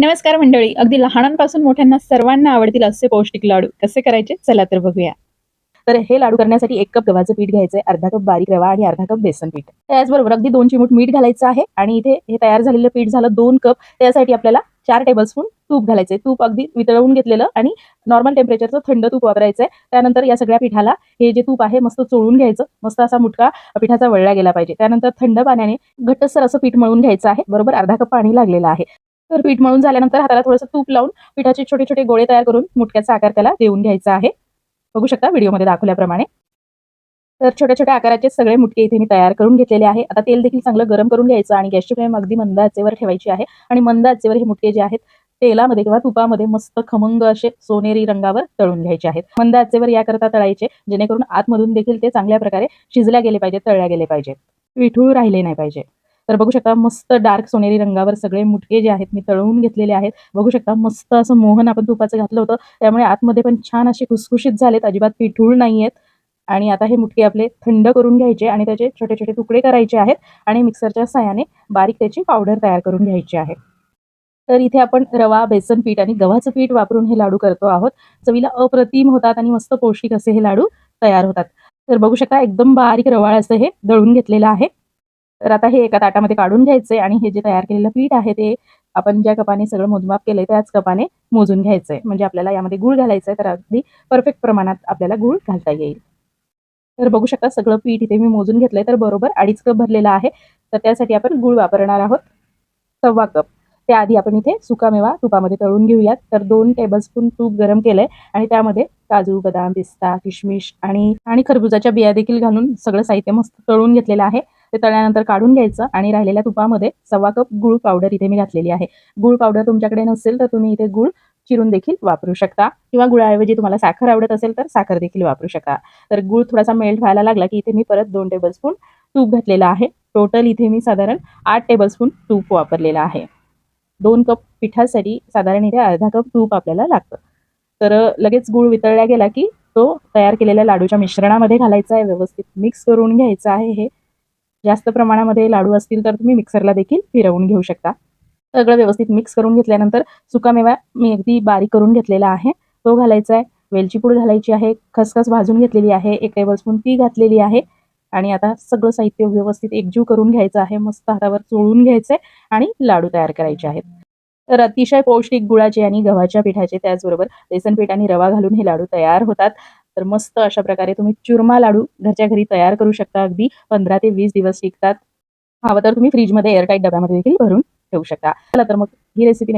नमस्कार मंडळी. अगदी लहानांपासून मोठ्यांना सर्वांना आवडतील असे पौष्टिक लाडू. कसे करायचे? चला तर बघूया. तर हे लाडू करण्यासाठी एक कप गव्हाचं पीठ घ्यायचंय अर्धा कप बारीक रवा आणि अर्धा कप बेसन पीठ. त्याचबरोबर अगदी दोन चिमूट मीठ घालायचं आहे आणि इथे हे तयार झालेलं पीठ झालं दोन कप. त्यासाठी आपल्याला चार टेबलस्पून तूप घालायचंय. तूप अगदी वितळवून घेतलेलं आणि नॉर्मल टेम्परेचरचं थंड तूप वापरायचंय. त्यानंतर या सगळ्या पिठाला हे जे तूप आहे मस्त चोळून घ्यायचं. मस्त असा मुटका पिठाचा वळला गेला पाहिजे. त्यानंतर थंड पाण्याने घट्टसर असं पीठ मळून घ्यायचं आहे. बरोबर अर्धा कप पाणी लागलेलं आहे. तर पीठ मळून झाल्यानंतर हाताला थोडंसं तूप लावून पिठाचे छोटे छोटे गोळे तयार करून मुटक्याचा आकार त्याला देऊन घ्यायचा आहे. बघू शकता व्हिडिओमध्ये दाखवल्याप्रमाणे. तर छोट्या छोट्या आकाराचे सगळे मुटके इथे मी तयार करून घेतलेले आहे. आता तेल देखील चांगलं गरम करून घ्यायचं आणि गॅसची फ्लेम अगदी मंद आचेवर ठेवायची आहे आणि मंद आचेवर हे मुटके जे आहेत तेलामध्ये किंवा तुपामध्ये मस्त खमंग असे सोनेरी रंगावर तळून घ्यायचे आहेत. मंद आचेवर याकरता तळायचे जेणेकरून आतमधून देखील ते चांगल्या प्रकारे शिजल्या गेले पाहिजे तळल्या गेले पाहिजे विठूळ राहिले नाही पाहिजे. तर बघू शकता मस्त डार्क सोनेरी रंगावर सगळे मुटके जे आहेत मी तळवून घेतलेले आहेत. बघू शकता मस्त असं मोहन आपण तुपाचं घातलं होतं. त्यामुळे आतमध्ये पण छान असे खुसखुशीत झालेत. अजिबात पिठूळ नाही आहेत आणि आता हे मुटके आपले थंड करून घ्यायचे आणि त्याचे छोटे छोटे तुकडे करायचे आहेत आणि मिक्सरच्या सहाय्याने बारीक त्याची पावडर तयार करून घ्यायची आहे. तर इथे आपण रवा बेसन पीठ आणि गव्हाचं पीठ वापरून हे लाडू करतो आहोत. चवीला अप्रतिम होतात आणि मस्त पौष्टिक असे हे लाडू तयार होतात. तर बघू शकता एकदम बारीक रवाळ असं हे दळून घेतलेलं आहे. तर आता हे एका ताटामध्ये काढून घ्यायचंय आणि हे जे तयार केलेलं पीठ आहे ते आपण ज्या कपाने सगळं मोजमाप केलंय त्याच कपाने मोजून घ्यायचंय. म्हणजे आपल्याला यामध्ये गुळ घालायचंय तर अगदी परफेक्ट प्रमाणात आपल्याला गुळ घालता येईल. तर बघू शकता सगळं पीठ इथे मी मोजून घेतलंय तर बरोबर अडीच कप भरलेला आहे. तर त्यासाठी आपण गुळ वापरणार आहोत सव्वा कप. त्याआधी आपण इथे सुकामेवा तुपामध्ये तळून घेऊयात. तर दोन टेबलस्पून तूप गरम केलंय आणि त्यामध्ये काजू बदाम पिस्ता किशमिश आणि आणि खरबुजाच्या बिया देखील घालून सगळं साहित्य मस्त तळून घेतलेलं आहे. ते तळल्यानंतर काढून घ्यायचं आणि राहिलेल्या तुपामध्ये सव्वा कप गुळ पावडर इथे मी घातलेली आहे. गुळ पावडर तुमच्याकडे नसेल तर तुम्ही इथे गुळ चिरून देखील वापरू शकता किंवा गुळाऐवजी तुम्हाला साखर आवडत असेल तर साखर देखील वापरू शकता. तर गुळ थोडासा मेल्ट व्हायला लागला की इथे मी परत दोन टेबलस्पून तूप घातलेलं आहे. टोटल इथे मी साधारण आठ टेबलस्पून तूप वापरलेलं आहे. दोन कप पिठासाठी साधारण इथे अर्धा कप तूप आपल्याला लागतं. तर लगेच गुळ वितळला गेला की तो तयार केलेल्या लाडूच्या मिश्रणामध्ये घालायचा आहे व्यवस्थित मिक्स करून घ्यायचं आहे हे. जास्त प्रमाणामध्ये लाडू असतील तर तुम्ही मिक्सरला देखील फिरवून घेऊ शकता. सगळं व्यवस्थित मिक्स करून घेतल्यानंतर सुकामेवा मी अगदी बारीक करून घेतलेला आहे. तो घालायचा आहे. वेलची पूड घालायची आहे. खसखस भाजून घेतलेली आहे. एक टेबलस्पून ती घातलेली आहे. आणि आता सगळं साहित्य व्यवस्थित एकजीव करून घ्यायचं आहे मस्त हातावर चोळून घ्यायचे आणि लाडू तयार करायचे आहेत. तर अतिशय पौष्टिक गुळाचे आणि गव्हाच्या पिठाचे त्याचबरोबर बेसन पीठ आणि रवा घालून हे लाडू तयार होतात. तर मस्त अशा प्रकारे तुम्ही चुरमा लाडू घरच्या घरी तयार करू शकता. अगदी पंधरा ते वीस दिवस टिकतात. हवं तर तुम्ही फ्रीजमध्ये एअरटाईट डब्यामध्ये देखील भरून ठेवू शकता. चला तर मग ही रेसिपी